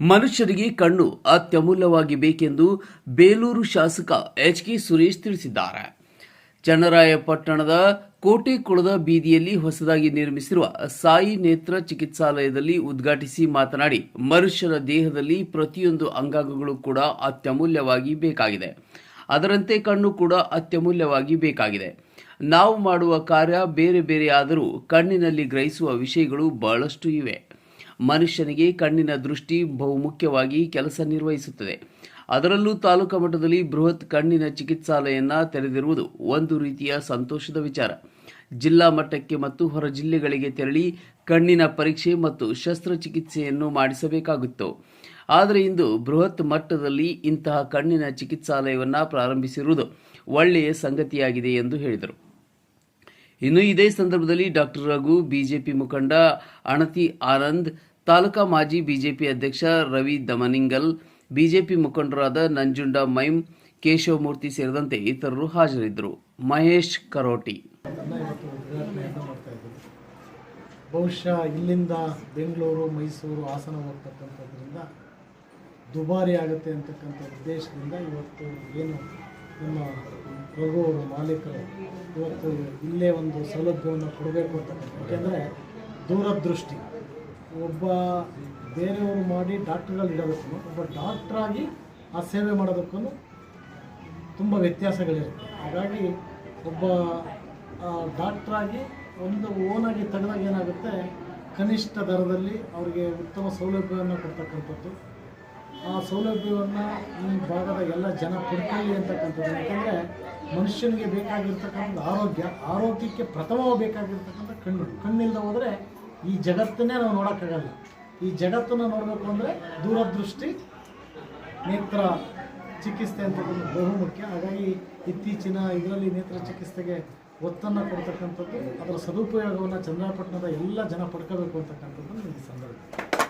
ಮನುಷ್ಯರಿಗೆ ಕಣ್ಣು ಅತ್ಯಮೂಲ್ಯವಾಗಿ ಬೇಕೆಂದು ಬೇಲೂರು ಶಾಸಕ ಎಚ್ ಕೆ ಸುರೇಶ್ ತಿಳಿಸಿದ್ದಾರೆ. ಚನ್ನರಾಯಪಟ್ಟಣದ ಕೋಟೆಕೊಳದ ಬೀದಿಯಲ್ಲಿ ಹೊಸದಾಗಿ ನಿರ್ಮಿಸಿರುವ ಸಾಯಿ ನೇತ್ರ ಚಿಕಿತ್ಸಾಲಯದಲ್ಲಿ ಉದ್ಘಾಟಿಸಿ ಮಾತನಾಡಿ ಮನುಷ್ಯನ ದೇಹದಲ್ಲಿ ಪ್ರತಿಯೊಂದು ಅಂಗಾಂಗಗಳು ಕೂಡ ಅತ್ಯಮೂಲ್ಯವಾಗಿ ಬೇಕಾಗಿದೆ. ಅದರಂತೆ ಕಣ್ಣು ಕೂಡ ಅತ್ಯಮೂಲ್ಯವಾಗಿ ಬೇಕಾಗಿದೆ. ನಾವು ಮಾಡುವ ಕಾರ್ಯ ಬೇರೆ ಬೇರೆಯಾದರೂ ಕಣ್ಣಿನಲ್ಲಿ ಗ್ರಹಿಸುವ ವಿಷಯಗಳು ಬಹಳಷ್ಟು ಇವೆ. ಮನುಷ್ಯನಿಗೆ ಕಣ್ಣಿನ ದೃಷ್ಟಿ ಬಹುಮುಖ್ಯವಾಗಿ ಕೆಲಸ ನಿರ್ವಹಿಸುತ್ತದೆ. ಅದರಲ್ಲೂ ತಾಲೂಕಾ ಮಟ್ಟದಲ್ಲಿ ಬೃಹತ್ ಕಣ್ಣಿನ ಚಿಕಿತ್ಸಾಲಯನ್ನ ತೆರೆದಿರುವುದು ಒಂದು ರೀತಿಯ ಸಂತೋಷದ ವಿಚಾರ. ಜಿಲ್ಲಾ ಮಟ್ಟಕ್ಕೆ ಮತ್ತು ಹೊರ ಜಿಲ್ಲೆಗಳಿಗೆ ತೆರಳಿ ಕಣ್ಣಿನ ಪರೀಕ್ಷೆ ಮತ್ತು ಶಸ್ತ್ರಚಿಕಿತ್ಸೆಯನ್ನು ಮಾಡಿಸಬೇಕಾಗಿತ್ತು. ಆದರೆ ಇಂದು ಬೃಹತ್ ಮಟ್ಟದಲ್ಲಿ ಇಂತಹ ಕಣ್ಣಿನ ಚಿಕಿತ್ಸಾಲಯವನ್ನ ಪ್ರಾರಂಭಿಸಿರುವುದು ಒಳ್ಳೆಯ ಸಂಗತಿಯಾಗಿದೆ ಎಂದು ಹೇಳಿದರು. ಇನ್ನು ಇದೇ ಸಂದರ್ಭದಲ್ಲಿ ಡಾಕ್ಟರ್ ರಘು, ಬಿಜೆಪಿ ಮುಖಂಡ ಅಣತಿ ಆನಂದ್ ತಾಲೂಕಾ ಮಾಜಿ ಬಿಜೆಪಿ ಅಧ್ಯಕ್ಷ ರವಿ ದಮನಿಂಗಲ್, ಬಿಜೆಪಿ ಮುಖಂಡರಾದ ನಂಜುಂಡ ಮೈಮ್ ಕೇಶವಮೂರ್ತಿ ಸೇರಿದಂತೆ ಇತರರು ಹಾಜರಿದ್ದರು. ಮಹೇಶ್ ಕರೋಟಿ. ಬಹುಶಃ ಇಲ್ಲಿಂದ ಬೆಂಗಳೂರು, ಮೈಸೂರು ಹಾಸನ ಹೋಗ್ತಕ್ಕಂಥದ್ರಿಂದ ದುಬಾರಿ ಆಗುತ್ತೆ ಅಂತಕ್ಕಂಥ ಉದ್ದೇಶದಿಂದ ಇವತ್ತು ಏನು ನಮ್ಮ ರಘು ಅವರು ಮಾಲೀಕರು ಇವತ್ತು ಇಲ್ಲೇ ಒಂದು ಸೌಲಭ್ಯವನ್ನು ಕೊಡಬೇಕು ಅಂತಕ್ಕಂಥ, ಯಾಕೆಂದರೆ ದೂರದೃಷ್ಟಿ. ಒಬ್ಬ ಬೇರೆಯವರು ಮಾಡಿ ಡಾಕ್ಟ್ರುಗಳು ಇಡೋದಕ್ಕೂ ಒಬ್ಬ ಡಾಕ್ಟ್ರಾಗಿ ಆ ಸೇವೆ ಮಾಡೋದಕ್ಕೂ ತುಂಬ ವ್ಯತ್ಯಾಸಗಳಿರುತ್ತೆ. ಹಾಗಾಗಿ ಒಬ್ಬ ಡಾಕ್ಟ್ರಾಗಿ ಒಂದು ಓನಾಗಿ ತೆಗೆದಾಗ ಏನಾಗುತ್ತೆ? ಕನಿಷ್ಠ ದರದಲ್ಲಿ ಅವರಿಗೆ ಉತ್ತಮ ಸೌಲಭ್ಯವನ್ನು ಕೊಡ್ತಕ್ಕಂಥದ್ದು. ಆ ಸೌಲಭ್ಯವನ್ನು ಈ ಭಾಗದ ಎಲ್ಲ ಜನ ಪಡ್ಕೊಳ್ಳಿ ಅಂತಕ್ಕಂಥದ್ದು. ಯಾಕೆಂದರೆ ಮನುಷ್ಯನಿಗೆ ಬೇಕಾಗಿರ್ತಕ್ಕಂಥ ಆರೋಗ್ಯ, ಆರೋಗ್ಯಕ್ಕೆ ಪ್ರಥಮ ಬೇಕಾಗಿರ್ತಕ್ಕಂಥ ಕಣ್ಣು ಕಣ್ಣಿಲ್ಲದೆ ಹೋದರೆ ಈ ಜಗತ್ತನ್ನೇ ನಾವು ನೋಡೋಕ್ಕಾಗಲ್ಲ. ಈ ಜಗತ್ತನ್ನು ನೋಡಬೇಕು ಅಂದರೆ ದೂರದೃಷ್ಟಿ, ನೇತ್ರ ಚಿಕಿತ್ಸೆ ಅಂತಕ್ಕಂಥದ್ದು ಬಹುಮುಖ್ಯ ಹಾಗಾಗಿ ಇತ್ತೀಚಿನ ಇದರಲ್ಲಿ ನೇತ್ರ ಚಿಕಿತ್ಸೆಗೆ ಒತ್ತನ್ನು ಕೊಡ್ತಕ್ಕಂಥದ್ದು, ಅದರ ಸದುಪಯೋಗವನ್ನು ಚಂದ್ರಪಟ್ಟಣದ ಎಲ್ಲ ಜನ ಪಡ್ಕೋಬೇಕು ಅಂತಕ್ಕಂಥದ್ದು ಈ ಸಂದರ್ಭ